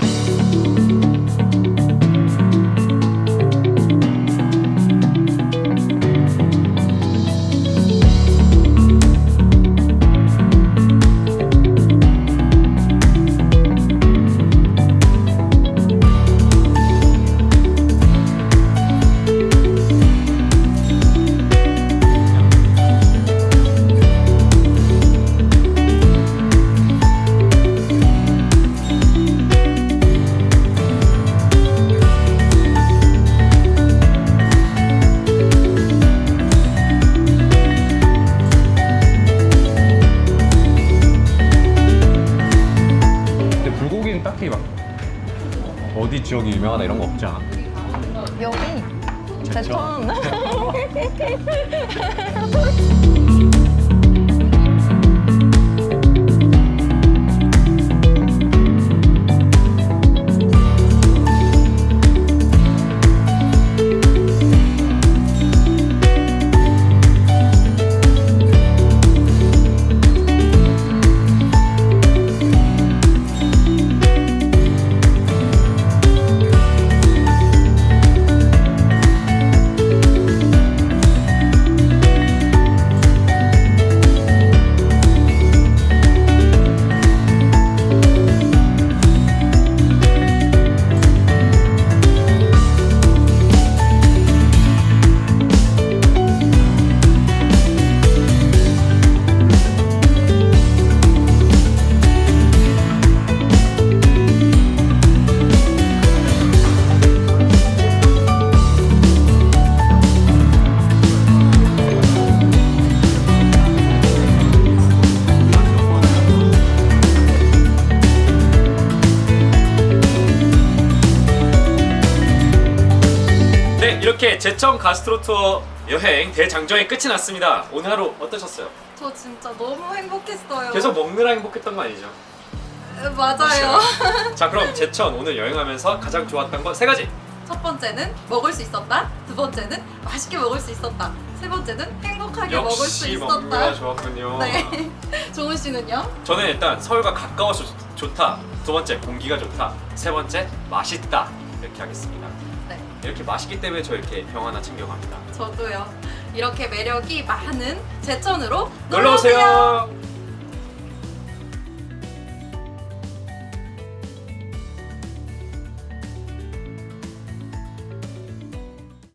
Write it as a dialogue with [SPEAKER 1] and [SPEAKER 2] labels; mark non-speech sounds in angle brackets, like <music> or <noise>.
[SPEAKER 1] thank you 딱히 막 어디 지역이 유명하다 이런 거 없지 않아?
[SPEAKER 2] 여기
[SPEAKER 1] 제천.
[SPEAKER 2] 제천. <laughs> <laughs>
[SPEAKER 3] 네 이렇게 제천 가스트로 투어 여행 대장정이 끝이 났습니다. 오늘 하루 어떠셨어요?
[SPEAKER 2] 저 진짜 너무 행복했어요.
[SPEAKER 3] 계속 먹느라 행복했던 거 아니죠?
[SPEAKER 2] 에, 맞아요.
[SPEAKER 3] 자 그럼 <laughs> 제천 오늘 여행하면서 가장 좋았던 거세 가지.
[SPEAKER 2] 첫 번째는 먹을 수 있었다. 두 번째는 맛있게 먹을 수 있었다. 세 번째는 행복하게 먹을 수
[SPEAKER 3] 역시 먹느라
[SPEAKER 2] 있었다.
[SPEAKER 3] 좋았군요. <laughs>
[SPEAKER 2] 네. 종훈 씨는요?
[SPEAKER 3] 저는 일단 서울과 가까워서 좋- 좋다. 두 번째 공기가 좋다. 세 번째 맛있다. 이렇게 하겠습니다.
[SPEAKER 2] 네.
[SPEAKER 3] 이렇게 맛있기 때문에 저 이렇게 병 하나 챙겨갑니다.
[SPEAKER 2] 저도요. 이렇게 매력이 많은 제천으로
[SPEAKER 3] 놀러 오세요.